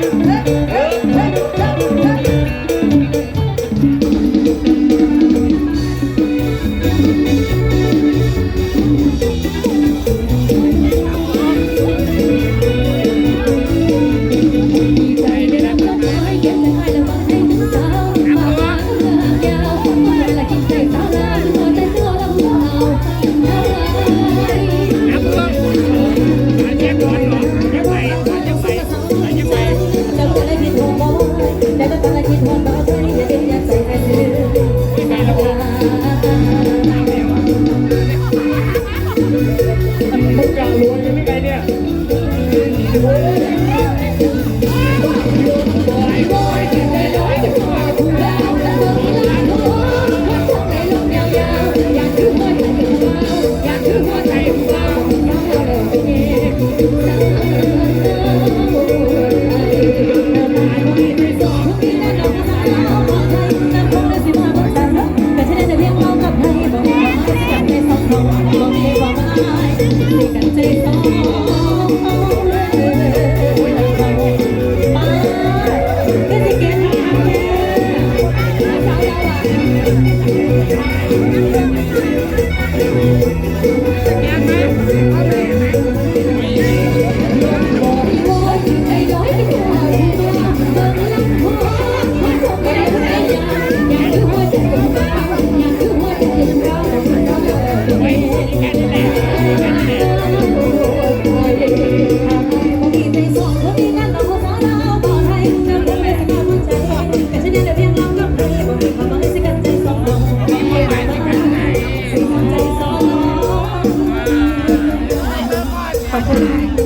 Thank you. 我们没忘本立根在东 ขอบคุณ